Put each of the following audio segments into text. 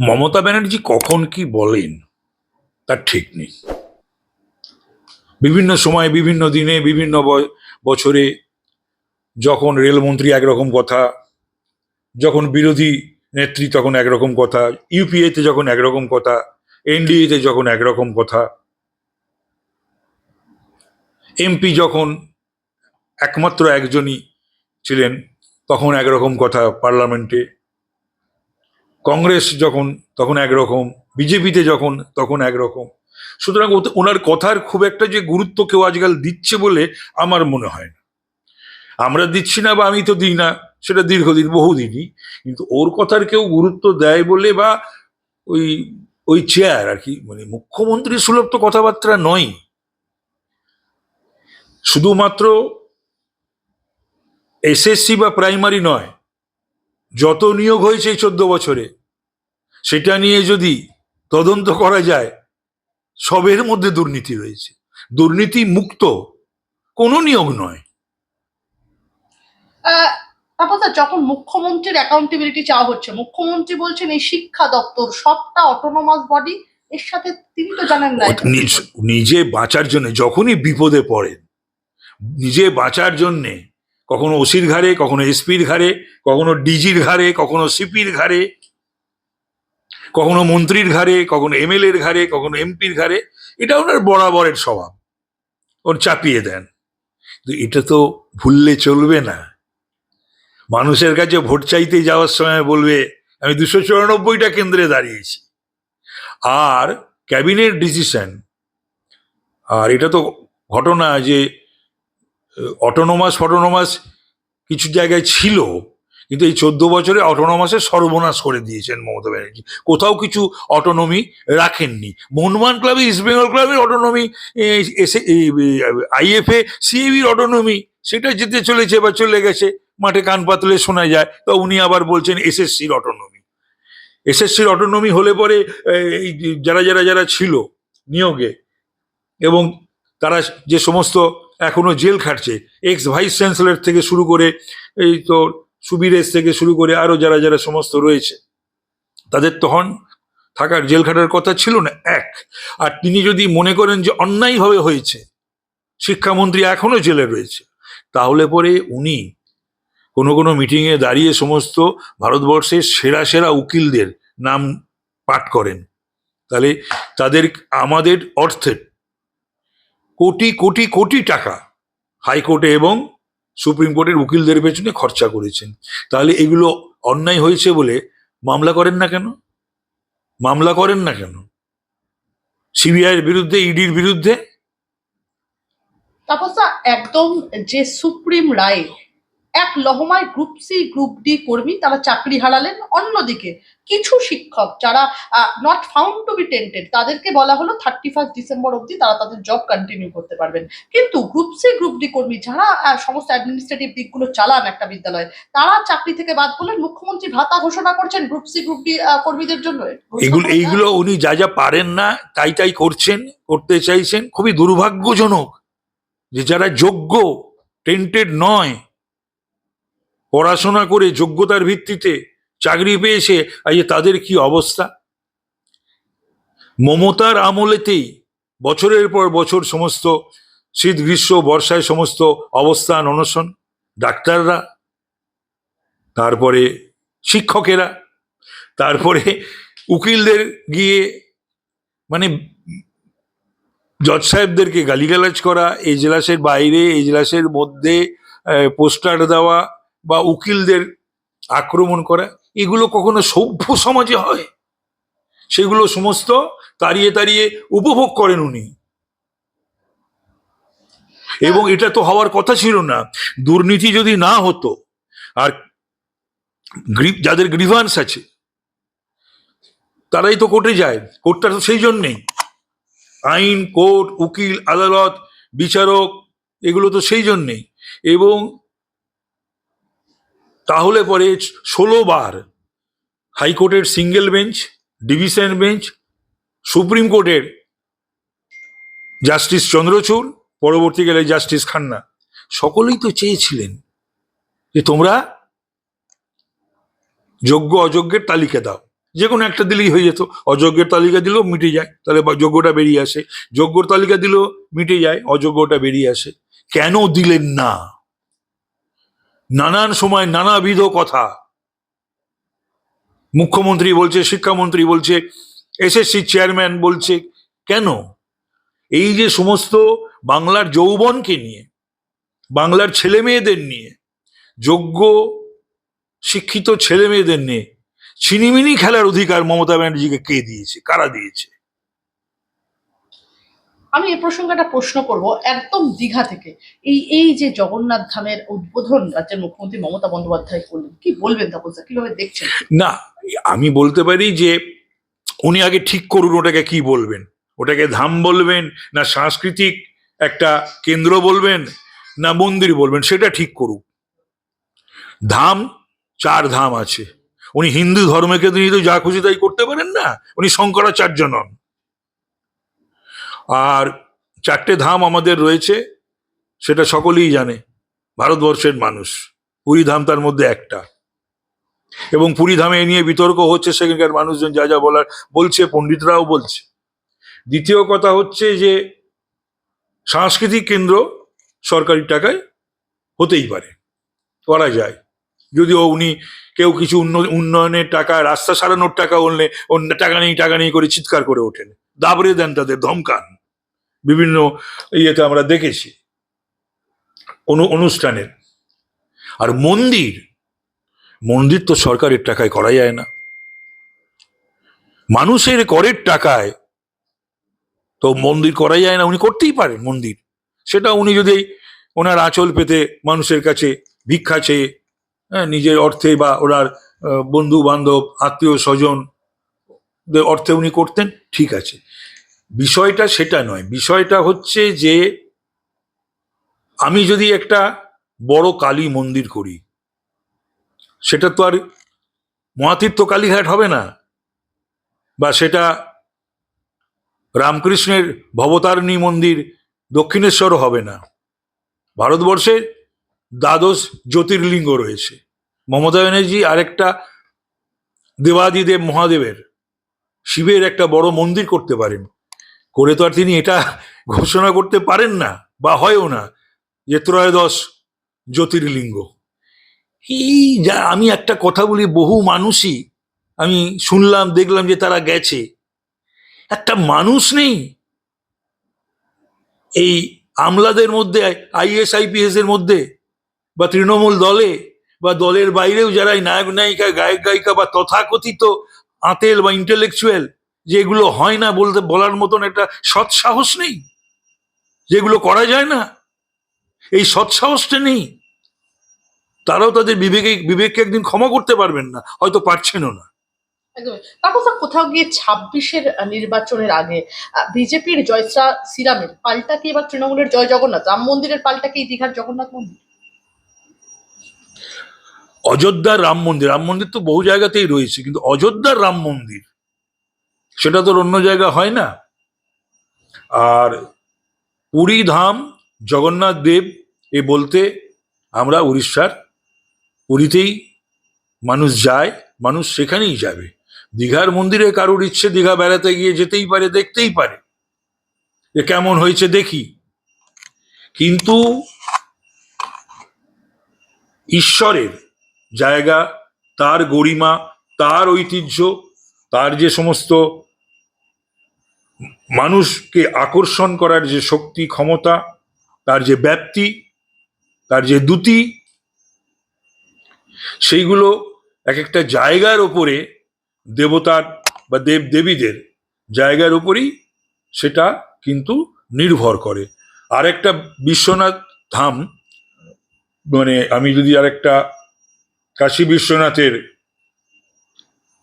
মমতা ব্যানার্জি কখন কি বলেন, তার ঠিক নেই। বিভিন্ন সময়, বিভিন্ন দিনে, বিভিন্ন বছরে যখন রেলমন্ত্রী একরকম কথা, যখন বিরোধী নেত্রী তখন একরকম কথা ইউপিএতে যখন একরকম কথা এনডিএতে যখন একরকম কথা এমপি যখন একমাত্র একজনই ছিলেন, তখন একরকম কথা পার্লামেন্টে কংগ্রেস যখন, তখন একরকম, বিজেপিতে যখন, তখন একরকম। সুতরাং ওনার কথার খুব একটা যে গুরুত্ব কেউ আজকাল দিচ্ছে বলে আমার মনে হয় না। আমরা দিচ্ছি না বা আমি তো দিই না, সেটা দীর্ঘদিন, বহুদিনই। কিন্তু ওর কথার কেউ গুরুত্ব দেয় বলে বা ওই ওই চেয়ার আর কি মানে মুখ্যমন্ত্রী সুলভ তো কথাবার্তা নয়। শুধুমাত্র এসএসসি বা প্রাইমারি নয়, যত নিয়োগ হয়েছে এই চোদ্দ বছরে সেটা নিয়ে যদি তদন্ত করা যায় সবের মধ্যে দুর্নীতি রয়েছে। দুর্নীতি মুক্ত কোনো নিয়োগ নয়। তারপর যখন মুখ্যমন্ত্রীর অ্যাকাউন্টেবিলিটি চাওয়া হচ্ছে মুখ্যমন্ত্রী বলছেন এই শিক্ষা দপ্তর সবটা অটোনোমাস বডি এর সাথে তিনি তো জানেন না নিজে বাঁচার জন্য যখনই বিপদে পড়েন নিজে বাঁচার জন্যে কখনো ওসির ঘাড়ে কখনো এসপির ঘাড়ে কখনো ডিজির ঘাড়ে কখনো সিপির ঘাড়ে কখনো মন্ত্রীর ঘাড়ে, কখনো এমএলএর ঘাড়ে, কখনো এমপির ঘাড়ে, এটা ওনার বরাবরের স্বভাব। ওর চাপিয়ে দেন। কিন্তু এটা তো ভুললে চলবে না। মানুষের কাছে ভোট চাইতে যাওয়ার সময় বলবে, আমি দুশো চুরানব্বইটা কেন্দ্রে দাঁড়িয়েছি। আর ক্যাবিনেট ডিসিশন, আর এটা তো ঘটনা যে অটোনোমাস, ফটোনোমাস কিছু জায়গায় ছিল কিন্তু এই চোদ্দ বছরে অটোনোমাসের সর্বনাশ করে দিয়েছেন মমতা ব্যানার্জি। কোথাও কিছু অটোনমি রাখেননি। মোহনবাগান ক্লাবে ইস্ট বেঙ্গল ক্লাবের অটোনমি এসে আইএফএ সিএবির অটোনমি সেটা যেতে চলেছে বা চলে গেছে, মাঠে কান পাতলে শোনা যায়, তো উনি আবার বলছেন এসএসসির অটোনমি এসএসসির অটোনমি হলে পরে যারা যারা যারা ছিল নিয়োগে, এবং তারা যে সমস্ত এখনও জেল খাটছে এক্স ভাইস চ্যান্সেলর থেকে শুরু করে, এই তো সুবিরেশ থেকে শুরু করে আরও যারা যারা সমস্ত রয়েছে, তাদের তখন থাকার জেল খাটার কথা ছিল না, এক। আর তিনি যদি মনে করেন যে অন্যায়ভাবে হয়েছে, শিক্ষামন্ত্রী এখনও জেলে রয়েছে, তাহলে পরে উনি কোনো কোনো মিটিংয়ে দাঁড়িয়ে সমস্ত ভারতবর্ষের সেরা সেরা উকিলদের নাম পাঠ করেন। তাহলে তাদের আমাদের অর্থের কোটি কোটি কোটি টাকা হাইকোর্টে এবং সুপ্রিম কোর্টের উকিলদের পেছনে খরচা করেছেন। তাহলে এগুলো অন্যায় হয়েছে বলে মামলা করেন না কেন? মামলা করেন না কেন? সিবিআইয়ের বিরুদ্ধে, ইডির বিরুদ্ধে? তারপর একদম যে সুপ্রিম রায় এক লহমায় গ্রুপ সি গ্রুপ ডি কর্মী তারা চাকরি হারালেন। অন্যদিকে কিছু শিক্ষক যারা not found to be tainted তাদেরকে বলা হলো থার্টি ফার্স্ট ডিসেম্বর অবধি তারা তাদের জব কন্টিনিউ করতে পারবেন। কিন্তু গ্রুপ সি গ্রুপ ডি কর্মী যারা সমস্ত অ্যাডমিনিস্ট্রেটিভ দিকগুলো চালান একটা বিদ্যালয়ে তারা চাকরি থেকে বাদ পড়লেন। মুখ্যমন্ত্রী ভাতা ঘোষণা করছেন গ্রুপ সি গ্রুপ ডি কর্মীদের জন্য। এগুলো এইগুলো উনি যা যা পারেন না তাই তাই করছেন করতে চাইছেন। খুবই দুর্ভাগ্যজনক যে যারা যোগ্য টেন্টেড নয় পড়াশোনা করে যোগ্যতার ভিত্তিতে চাকরি পেয়েছে আজ তাদের কি অবস্থা? মমতার আমলেতেই বছরের পর বছর সমস্ত শীত, গ্রীষ্ম, বর্ষায় সমস্ত অবস্থান অনশন। ডাক্তাররা, তারপরে শিক্ষকেরা, তারপরে উকিলদের গিয়ে মানে জজ সাহেবদেরকে গালিগালাজ করা এজলাসের বাইরে এজলাসের মধ্যে পোস্টার দেওয়া বা উকিলদের আক্রমণ করা, এগুলো কখনো সভ্য সমাজে হয়? সেগুলো সমস্ত তাড়িয়ে তাড়িয়ে উপভোগ করেন উনি। এবং এটা তো হওয়ার কথা ছিল না। দুর্নীতি যদি না হতো, আর যাদের গ্রিভান্স আছে, তারাই তো কোর্টে যায়। কোর্টটা তো সেই জন্যেই। আইন, কোর্ট, উকিল, আদালত, বিচারক, এগুলো তো সেই জন্যেই। এবং তাহলে পরে ষোলো বার হাইকোর্টের single bench, division bench, supreme কোর্টের জাস্টিস চন্দ্রচূড়, পরবর্তীকালে জাস্টিস খান্না। সকলেই তো চেয়েছিলেন যে তোমরা যোগ্য অযোগ্যের তালিকা দাও। যে কোনো একটা দিলেই হয়ে যেত। অযোগ্যের তালিকা দিলেও মিটে যায়। তাহলে যোগ্যটা বেরিয়ে আসে। যোগ্যর তালিকা দিলেও মিটে যায়। অযোগ্যটা বেরিয়ে আসে। কেন দিলেন না? নানান সময় নানাবিধ কথা। মুখ্যমন্ত্রী বলছে, শিক্ষামন্ত্রী বলছে, এসএসসি চেয়ারম্যান বলছে, কেন? এই যে সমস্ত বাংলার যৌবনকে নিয়ে, বাংলার ছেলে মেয়েদের নিয়ে, যোগ্য, শিক্ষিত ছেলে মেয়েদের নিয়ে, ছিনিমিনি খেলার অধিকার মমতা ব্যানার্জিকে কে দিয়েছে? কারা দিয়েছে? আমি এই প্রসঙ্গে একটা প্রশ্ন করব একদম দীঘা থেকে। এই এই যে জগন্নাথ ধামের উদ্বোধন রাজ্যের মুখ্যমন্ত্রী মমতা বন্দ্যোপাধ্যায় করলেন, কি বলবেন তাপস? কীভাবে দেখছেন? না, আমি বলতে পারি যে উনি আগে ঠিক করুন ওটাকে কি বলবেন। ওটাকে ধাম বলবেন, না সাংস্কৃতিক একটা কেন্দ্র বলবেন, না মন্দির বলবেন, সেটা ঠিক করুক। ধাম, চার ধাম আছে। উনি হিন্দু ধর্মকে নিয়ে তো যা খুশি তাই করতে পারেন না। উনি শঙ্করাচার্য নন। আর চারটে ধাম আমাদের রয়েছে, সেটা সকলেই জানে। ভারতবর্ষের মানুষ। পুরী ধাম তার মধ্যে একটা। এবং পুরী ধামে এ নিয়ে বিতর্ক হচ্ছে সেখানকার মানুষজন যা যা বলার, বলছে, পণ্ডিতরাও বলছে। দ্বিতীয় কথা হচ্ছে যে, সাংস্কৃতিক কেন্দ্র সরকারি টাকায় হতেই পারে, করা যায়। যদিও উনি কেউ কিছু উন্ন- উন্নয়নের টাকা, রাস্তা সারানোর টাকা অন্য টাকা নেই টাকা নেই করে চিৎকার করে ওঠেন। দাবড়ে দেন তাদের ধমকান। বিভিন্ন ইয়েতে আমরা দেখেছি। অনু অনুষ্ঠানের। আর মন্দির মন্দির তো সরকারের টাকায় করা যায় না। মানুষের করের টাকায় তো মন্দির করা যায় না উনি করতেই পারেন মন্দির। সেটা উনি যদি ওনার আঁচল পেতে মানুষের কাছে ভিক্ষা চেয়ে হ্যাঁ, নিজের অর্থে বা ওনার বন্ধু বান্ধব আত্মীয় স্বজন অর্থে উনি করতেন ঠিক আছে। বিষয়টা সেটা নয়। বিষয়টা হচ্ছে যে, আমি যদি একটা বড় কালী মন্দির করি, সেটা তো আর মহাতীর্থ কালীঘাট হবে না, বা সেটা রামকৃষ্ণের ভবতারিণী মন্দির দক্ষিণেশ্বরও হবে না। ভারতবর্ষে দ্বাদশ জ্যোতির্লিঙ্গ রয়েছে। মমতা ব্যানার্জি আরেকটা দেবাদিদেব মহাদেবের শিবের একটা বড় মন্দির করতে পারেন। করে তো আর তিনি এটা ঘোষণা করতে পারেন না, বা হয়ও না, যে ত্রয়োদশ জ্যোতির্লিঙ্গ। এই যা, আমি একটা কথা বলি, বহু মানুষই, আমি শুনলাম, দেখলাম যে তারা গেছে। একটা মানুষ নেই। এই আমলাদের মধ্যে আইএস আইপিএস এর মধ্যে, বা তৃণমূল দলে, বা দলের বাইরেও যারা নায়ক নায়িকা গায়ক গায়িকা বা তথাকথিত আতেল বা ইন্টেলেকচুয়াল যেগুলো হয় না বলতে বলার মতন একটা সৎ সাহস নেই যেগুলো করা যায় না। এই সৎ সাহসটা নেই। তারাও তাদের বিবেকে বিবেককে একদিন ক্ষমা করতে পারবেন না হয়তো পারছেনও না। দা, কোথাও গিয়ে ছাব্বিশের নির্বাচনের আগে বিজেপির জয়সা সিরামের পাল্টা কি এবার তৃণমূলের জয় জগন্নাথ? রাম মন্দিরের পাল্টা কি দীঘার জগন্নাথ মন্দির? অযোধ্যার রাম মন্দির রাম মন্দির তো বহু জায়গাতেই রয়েছে কিন্তু অযোধ্যার রাম মন্দির সেটা তোর অন্য জায়গা হয় না। আর পুরী ধাম, জগন্নাথ দেব এ বলতে আমরা উড়িষ্যার পুরীতেই মানুষ যায়, মানুষ সেখানেই যাবে। দীঘার মন্দিরে কারোর ইচ্ছে দীঘা বেড়াতে গিয়ে যেতেই পারে, দেখতেই পারে। যে কেমন হয়েছে দেখি। কিন্তু ঈশ্বরের জায়গা, তার গরিমা, তার ঐতিহ্য, তার যে সমস্ত মানুষকে আকর্ষণ করার যে শক্তি, ক্ষমতা, তার যে ব্যাপ্তি, তার যে দ্যুতি, সেইগুলো এক একটা জায়গার ওপরে দেবতার বা দেব, দেবীদের জায়গার উপরেই সেটা কিন্তু নির্ভর করে। আর একটা বিশ্বনাথ ধাম মানে আমি যদি আরেকটা কাশী বিশ্বনাথের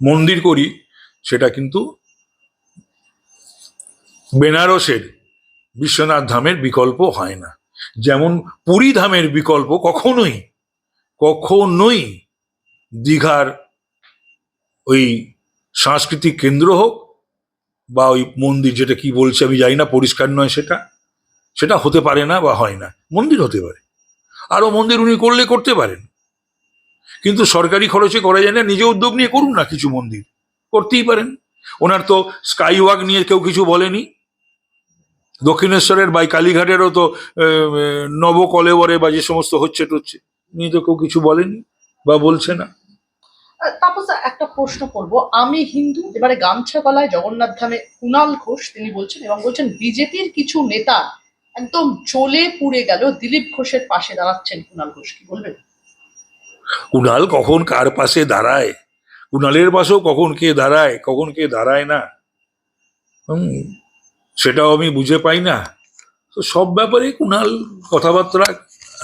মন্দির করি, সেটা কিন্তু বেনারসের বিশ্বনাথ ধামের বিকল্প হয় না। যেমন পুরী ধামের বিকল্প কখনোই কখনোই দীঘার ওই সাংস্কৃতিক কেন্দ্র হোক বা ওই মন্দির যেটা কি বলছে আমি জানি না, পরিষ্কার নয় সেটা সেটা হতে পারে না বা হয় না। মন্দির হতে পারে। আরও মন্দির উনি করলে করতে পারেন। কিন্তু সরকারি খরচে করা যায় না, নিজে উদ্যোগ নিয়ে করুন না কিছু মন্দির। করতেই পারেন। ওনার তো স্কাই ওয়াক নিয়ে কেউ কিছু বলেনি। দক্ষিণেশ্বরের বাই কালীঘাটেরও তো আহ, নবকলেবরে বা যে সমস্ত হচ্ছে টচ্ছে নিয়ে তো কেউ কিছু বলেনি বা বলছে না। তাপস একটা প্রশ্ন করব। আমি হিন্দু এবারে গামছা গলায় জগন্নাথ ধামে কুণাল ঘোষ তিনি বলছেন এবং বলছেন বিজেপির কিছু নেতা একদম জ্বলে পুড়ে গেল দিলীপ ঘোষের পাশে দাঁড়াচ্ছেন কুণাল ঘোষ কি বলবেন? কুণাল কখন কার পাশে দাঁড়ায়? কুণালের পাশেও কখন কে দাঁড়ায়? কখন কে দাঁড়ায় না? হুম সেটাও আমি বুঝে পাই না। তো সব ব্যাপারে কুণাল কথাবার্তা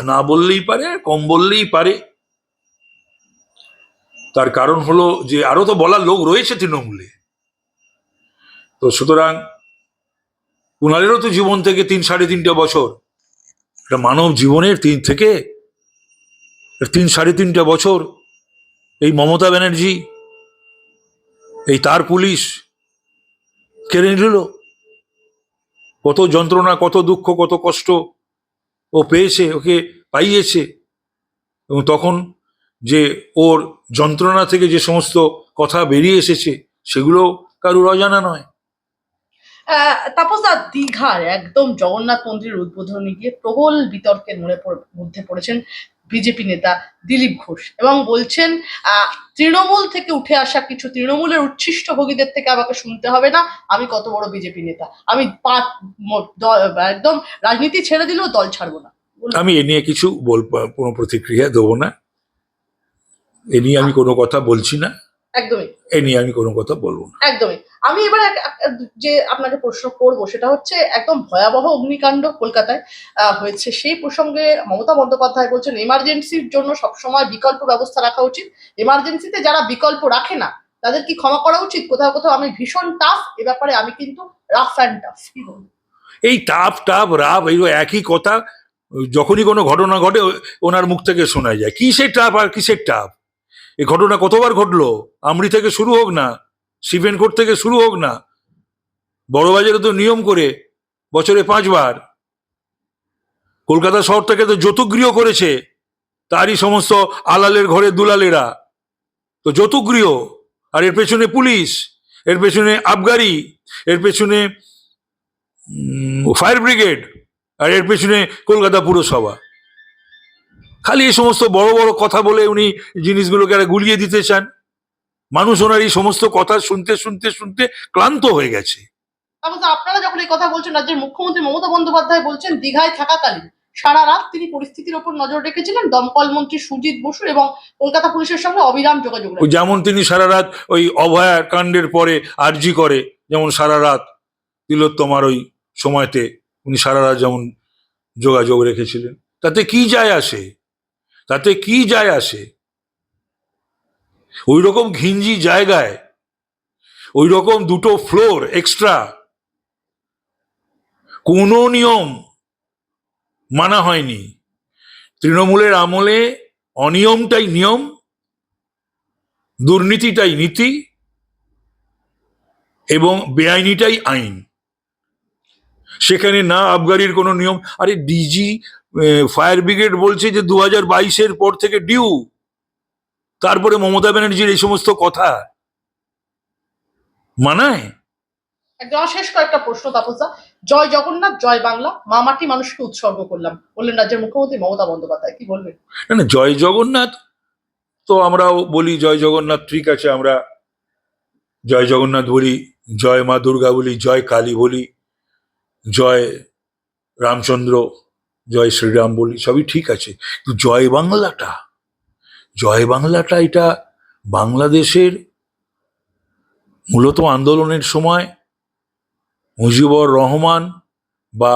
না বললেই পারে, কম বললেই পারে। তার কারণ হলো যে আরও তো বলার লোক রয়েছে তৃণমূলে। তো সুতরাং কুণালেরও তো জীবন থেকে তিন, সাড়ে তিনটে বছর। একটা মানব জীবনের তিন থেকে তিন, সাড়ে তিনটে বছর। এই মমতা ব্যানার্জি, এই তার পুলিশ কেড়ে নিল। কত যন্ত্রণা, কত দুঃখ, কত কষ্ট ও পেয়েছে, ওকে পাইয়েছে। এবং তখন যে ওর যন্ত্রণা থেকে যে সমস্ত কথা বেরিয়ে এসেছে, সেগুলো কারুর অজানা নয়। তাপসদা তাপস দীঘার একদম জগন্নাথ মন্দিরের উদ্বোধনে গিয়ে প্রবল বিতর্কের মনে মধ্যে পড়েছেন বিজেপি নেতা দিলীপ ঘোষ এবং বলছেন তৃণমূল থেকে উঠে আসা কিছু তৃণমূলের উচ্ছিষ্ট ভোগীদের থেকে আমাকে শুনতে হবে না, আমি কত বড় বিজেপি নেতা। আমি একদম রাজনীতি ছেড়ে দিলেও দল ছাড়বো না। আমি এ নিয়ে কিছু বল কোনো প্রতিক্রিয়া দেবো না। এ নিয়ে আমি কোনো কথা বলছি না। একদমই। এ নিয়ে আমি কোনো কথা বলব না। একদমই। আমি এবার যে আপনাকে প্রশ্ন করব সেটা হচ্ছে একদম ভয়াবহ অগ্নিকাণ্ড কলকাতায় হয়েছে। সেই প্রসঙ্গে মমতা বন্দ্যোপাধ্যায় বলছেন এমার্জেন্সির জন্য সবসময় বিকল্প ব্যবস্থা রাখা উচিত। এমার্জেন্সিতে যারা বিকল্প রাখে না তাদের কি ক্ষমা করা উচিত? কোথাও কোথাও আমি ভীষণ টাফ এ ব্যাপারে আমি কিন্তু রাফ অ্যান্ড টাফ কি বলব? এই টাপ টাপ রাপ এইগুলো একই কথা যখনই কোনো ঘটনা ঘটে ও- ওনার মুখ থেকে শোনা যায়। কিসের টাফ আর কিসের টাপ এই ঘটনা কতবার ঘটলো? আমরি থেকে শুরু হোক না, সিভেন কোর্ট থেকে শুরু হোক না বড়বাজারে তো নিয়ম করে বছরে পাঁচবার। কলকাতা শহর থেকে তো যৌতুকগৃহ করেছে, তারই সমস্ত আলালের ঘরে দুলালেরা। তো যৌতুকগৃহ আর এর পেছনে পুলিশ, এর পেছনে আবগারি, এর পেছনে ফায়ার ব্রিগেড, আর এর পেছনে কলকাতা পুরসভা। খালি এই সমস্ত বড় বড় কথা বলে উনি জিনিসগুলোকে একটা গুলিয়ে দিতে চান। মানুষ ওনার এই সমস্ত কথা শুনতে শুনতে শুনতে ক্লান্ত হয়ে গেছে। আপনারা যখন এই কথা বলছেন রাজ্যের মুখ্যমন্ত্রী মমতা বন্দ্যোপাধ্যায় বলছেন দীঘায় থাকাকালীন সারা রাত তিনি পরিস্থিতির ওপর নজর রেখেছিলেন। দমকল মন্ত্রী সুজিত বসু এবং কলকাতা পুলিশের সঙ্গে অবিরাম যোগাযোগ যেমন তিনি সারা রাত ওই অভয়া কাণ্ডের পরে আর্জি করে যেমন সারা রাত তিলোত্তমার ওই সময়তে উনি সারা রাত যেমন যোগাযোগ রেখেছিলেন। তাতে কি যায় আসে? তাতে কি যায় আসে? ওই রকম ঘিঞ্জি জায়গায় ওই রকম দুটো ফ্লোর এক্সট্রা কোনো নিয়ম মানা হয়নি। তৃণমূলের আমলে অনিয়মটাই নিয়ম, দুর্নীতিটাই নীতি, এবং বেআইনিটাই আইন। সেখানে না আবগারির কোনো নিয়ম, আরে ডিজি ফায়ার ব্রিগেড বলছে যে দু হাজার বাইশের পর থেকে ডিউ। তারপরে মমতা ব্যানার্জির এই সমস্ত কথা। মানায়? একদম শেষ কয়েকটা প্রশ্ন তাপসদা। জয় জগন্নাথ জয় বাংলা। মা মাটি মানুষকে উৎসর্গ করলাম। বললেন রাজ্যের মুখ্যমন্ত্রী মমতা বন্দ্যোপাধ্যায়। কি বলবেন? না না জয় জগন্নাথ তো আমরাও বলি জয় জগন্নাথ ঠিক আছে আমরা জয় জগন্নাথ বলি জয় মা দুর্গা বলি জয় কালী বলি জয় রামচন্দ্র জয় শ্রীরাম বলি, সবই ঠিক আছে। কিন্তু জয় বাংলাটা জয় বাংলাটা এটা বাংলাদেশের মূলত আন্দোলনের সময় মুজিবুর রহমান বা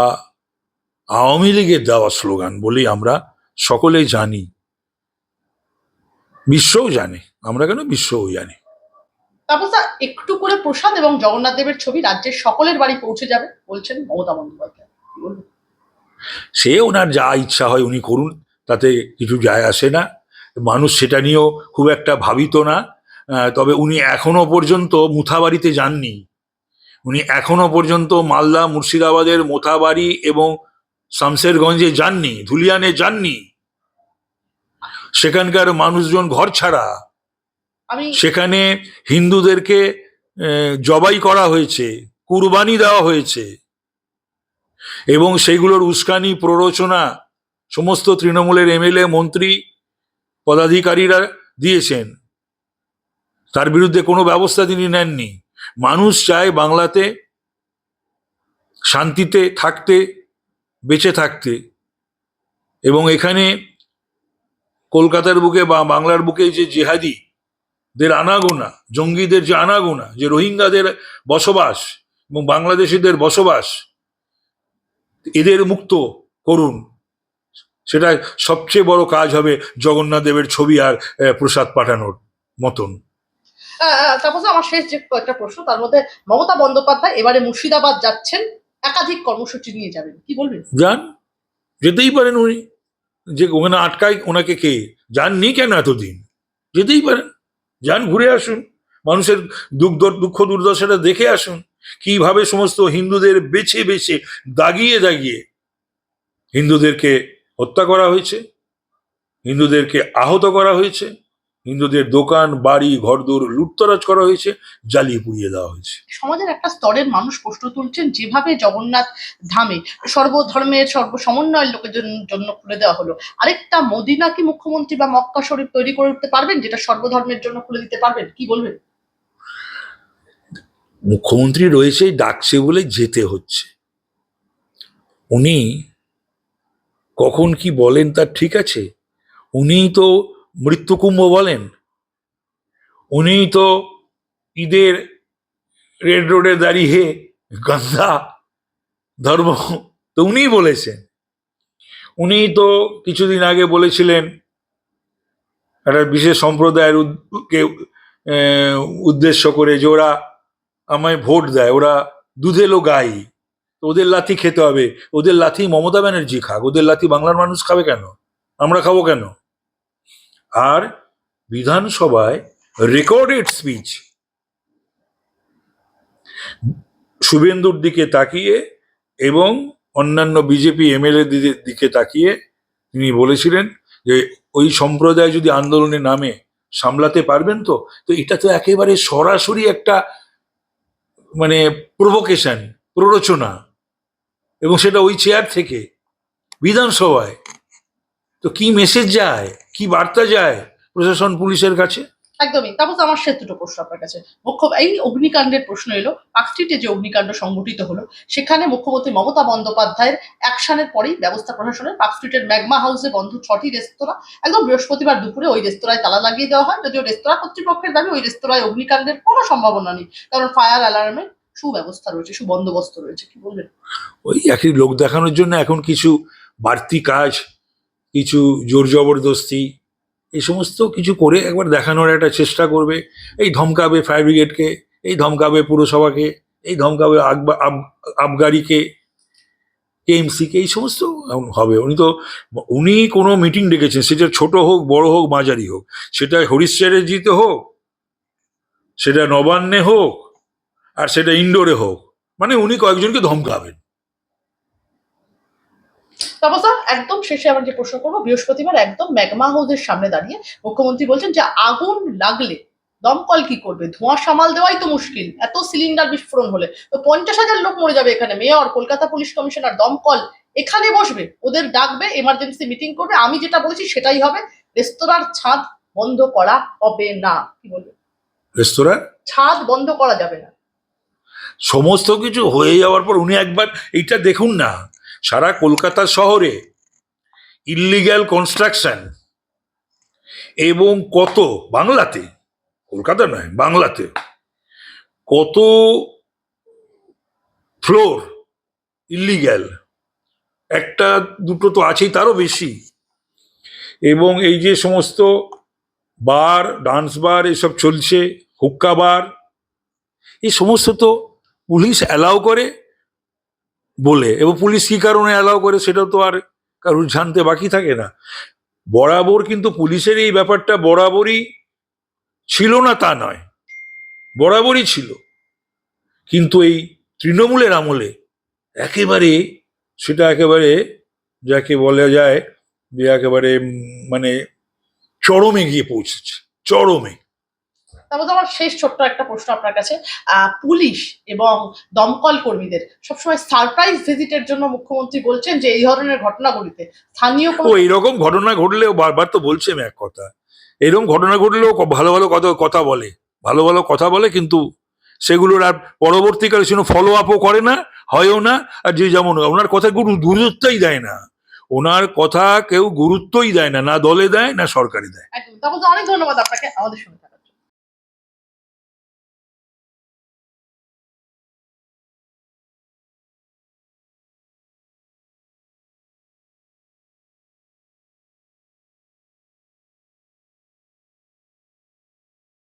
আওয়ামী লীগের দেওয়া স্লোগান বলেই আমরা সকলেই জানি। বিশ্বও জানে, আমরা কেন বিশ্বও জানি? তাপসদা একটু করে প্রসাদ এবং জগন্নাথ দেবের ছবি রাজ্যের সকলের বাড়ি পৌঁছে যাবে বলছেন মমতা বন্দ্যোপাধ্যায়। সে ওনার যা ইচ্ছা হয় উনি করুন তাতে কিছু যায় আসে না। মানুষ সেটা নিয়েও খুব একটা ভাবিত না। তবে উনি এখনও পর্যন্ত মুথাবাড়িতে যাননি। উনি এখনও পর্যন্ত মালদা মুর্শিদাবাদের মোথাবাড়ি এবং শামশেরগঞ্জে যাননি ধুলিয়ানে যাননি। সেখানকার মানুষজন ঘর ছাড়া। সেখানে হিন্দুদেরকে জবাই করা হয়েছে কুরবানি দেওয়া হয়েছে। এবং সেইগুলোর উস্কানি, প্ররোচনা সমস্ত তৃণমূলের এমএলএ, মন্ত্রী, পদাধিকারীরা দিয়েছেন। তার বিরুদ্ধে কোনো ব্যবস্থা তিনি নেননি। মানুষ চায় বাংলাতে শান্তিতে থাকতে, বেঁচে থাকতে। এবং এখানে কলকাতার বুকে বা বাংলার বুকে যে জেহাদি দের আনাগোনা, জঙ্গিদের যে আনাগোনা, যে রোহিঙ্গাদের বসবাস এবং বাংলাদেশিদের বসবাস এদের মুক্ত করুন। সেটা সবচেয়ে বড় কাজ হবে জগন্নাথ দেবের ছবি আর প্রসাদ পাঠানোর মতন। তারপর আমার শেষ যে কয়েকটা প্রশ্ন তার মধ্যে মমতা বন্দ্যোপাধ্যায় এবারে মুর্শিদাবাদ যাচ্ছেন একাধিক কর্মসূচি নিয়ে যাবেন কি বলবেন? যান যেতেই পারেন উনি। যে ওখানে আটকায় ওনাকে কে? যাননি কেন এতদিন? যেতেই পারেন। যান ঘুরে আসুন। মানুষের দুঃখ দুর্দশাটা দেখে আসুন। কীভাবে সমস্ত হিন্দুদের বেছে বেছে দাগিয়ে দাগিয়ে হিন্দুদেরকে হত্যা করা হয়েছে? হিন্দুদেরকে আহত করা হয়েছে? হিন্দুদের দোকান, বাড়ি, ঘরদোর লুটতরাজ করা হয়েছে? জ্বালিয়ে পুড়িয়ে দেওয়া হয়েছে। সমাজের একটা স্তরের মানুষ প্রশ্ন তুলছেন, যেভাবে জগন্নাথ ধামে সর্বধর্মের সর্ব সমন্বয়ের লোকের জন্য খুলে দেওয়া হলো, আরেকটা মদিনা কি মুখ্যমন্ত্রী বা মক্কা শরীফ তৈরি করে উঠতে পারবেন, যেটা সর্বধর্মের জন্য খুলে দিতে পারবেন? কি বলবেন? মুখ্যমন্ত্রী রয়েছে ডাকছে বলে যেতে হচ্ছে। উনি কখন কি বলেন তার ঠিক আছে? উনিই তো মৃত্যুকুম্ভ বলেন। উনিই তো ঈদের রেড রোডে দাঁড়িয়ে গন্ধা ধর্ম, তো উনিই বলেছেন। উনিই তো কিছুদিন আগে বলেছিলেন, একটা বিশেষ সম্প্রদায়ের উদ্দেশ্য করে যে ওরা আমায় ভোট দেয়, ওরা দুধেলো গাই। ওদের লাথি খেতে হবে। ওদের লাথি মমতা ব্যানার্জি খাক। ওদের লাথি বাংলার মানুষ খাবে কেন? আমরা খাব কেন? আর বিধানসভায় রেকর্ডেড স্পিচ শুভেন্দুর দিকে তাকিয়ে এবং অন্যান্য বিজেপি এমএলএ দিকে তাকিয়ে তিনি বলেছিলেন যে, ওই সম্প্রদায় যদি আন্দোলনে নামে, সামলাতে পারবেন তো? তো এটা তো একেবারে সরাসরি একটা মানে প্রভোকেশন প্ররোচনা এবং সেটা ওই চেয়ার থেকে বিধানসভায়। তো কি মেসেজ যায়, কি বার্তা যায় প্রশাসন, পুলিশের কাছে? একদমই। তারপর আমার দুটো প্রশ্ন আপনার কাছে। মুখ্য এই অগ্নিকাণ্ডের প্রশ্ন এলো পার্কস্ট্রিটে যে অগ্নিকাণ্ড সংঘটিত হলো, সেখানে মুখ্যমন্ত্রী মমতা বন্দ্যোপাধ্যায়ের অ্যাকশনের পরেই ব্যবস্থা প্রশাসনের পার্কস্ট্রিটের ম্যাগমা হাউসে বন্ধ ছটি রেস্তোরাঁ। একদম বৃহস্পতিবার দুপুরে ওই রেস্তোরাঁয় তালা লাগিয়ে দেওয়া হয়। যদিও রেস্তোরাঁ কর্তৃপক্ষের দাবি, ওই রেস্তোরাঁয় অগ্নিকাণ্ডের কোনো সম্ভাবনা নেই। কারণ ফায়ার অ্যালার্মের সুব্যবস্থা রয়েছে, সুবন্দোবস্ত রয়েছে। কি বলবেন? ওই একই লোক দেখানোর জন্য এখন কিছু বাড়তি কাজ, কিছু জোর জবরদস্তি এই সমস্ত কিছু করে একবার দেখানোর একটা চেষ্টা করবে। এই ধমকাবে ফায়ার ব্রিগেডকে এই ধমকাবে পুরসভাকে, এই ধমকাবে আবগারিকে কেএমসিকে এই সমস্ত হবে। উনি তো, উনি কোনো মিটিং ডেকেছেন, সেটা ছোট হোক, বড় হোক, মাঝারি হোক। সেটা হরিশ চ্যাটার্জিতে হোক, সেটা নবান্নে হোক, আর সেটা ইন্ডোরে হোক। মানে উনি কয়েকজনকে ধমকাবেন। তারপর স্যার একদম শেষে আবার যে প্রশ্ন করব বৃহস্পতিবার একদম ম্যাগমা হাউসের সামনে দাঁড়িয়ে মুখ্যমন্ত্রী বলছেন যে আগুন লাগলে দমকল কি করবে? ধোঁয়া সামাল দেওয়াই তো মুশকিল। এত সিলিন্ডার বিস্ফোরণ হলে। তো পঞ্চাশ হাজার লোক মরে যাবে এখানে। মেয়র কলকাতা পুলিশ কমিশনার দমকল এখানে বসবে। ওদের ডাকবে এমার্জেন্সি মিটিং করবে। আমি যেটা বলেছি সেটাই হবে। রেস্তোরাঁর ছাদ বন্ধ করা হবে না। কি বলবে? রেস্তোরাঁ? ছাদ বন্ধ করা যাবে না। সমস্ত কিছু হয়ে যাওয়ার পর উনি একবার এইটা দেখুন না। সারা কলকাতা শহরে ইল্লিগ্যাল কনস্ট্রাকশন এবং কত বাংলাতে, কলকাতা নয়, বাংলাতে কত ফ্লোর ইল্লিগ্যাল একটা, দুটো তো আছেই, তারও বেশি। এবং এই যে সমস্ত বার ডান্স বার এসব চলছে, হুক্কা বার, এই সমস্ত তো পুলিশ অ্যালাউ করে। বলে, এবং পুলিশ কি কারণে অ্যালাউ করে সেটা তো আর কারুর জানতে বাকি থাকে না। বরাবর কিন্তু পুলিশের এই ব্যাপারটা বরাবরই ছিল না তা নয়। বরাবরই ছিল। কিন্তু এই তৃণমূলের আমলে একেবারে সেটা একেবারে যাকে বলা যায় যে একেবারে মানে চরমে গিয়ে পৌঁছেছে, চরমে। তারপর আমার শেষ ছোট্ট একটা প্রশ্ন আপনার কাছে। পুলিশ এবং দমকল কর্মীদের সবসময় সারপ্রাইজ ভিজিটের জন্য মুখ্যমন্ত্রী বলছেন যে এই ধরনের ঘটনাগুলিতে স্থানীয় ও কোনো ঘটনা ঘটলেও বারবার তো বলছে আমি এক কথা। এরকম ঘটনা ঘটলেও ভালো ভালো কথা কথা বলে। ভালো ভালো কথা বলে কিন্তু সেগুলোর আর পরবর্তীকালে সেগুলো ফলো আপও করে না হয়ও না আর যে যেমন ওনার কথা গুরু গুরুত্বই দেয় না। ওনার কথা কেউ গুরুত্বই দেয় না না দলে দেয় না সরকারি দেয়। একদম। অনেক ধন্যবাদ আপনাকে। আমাদের সঙ্গে।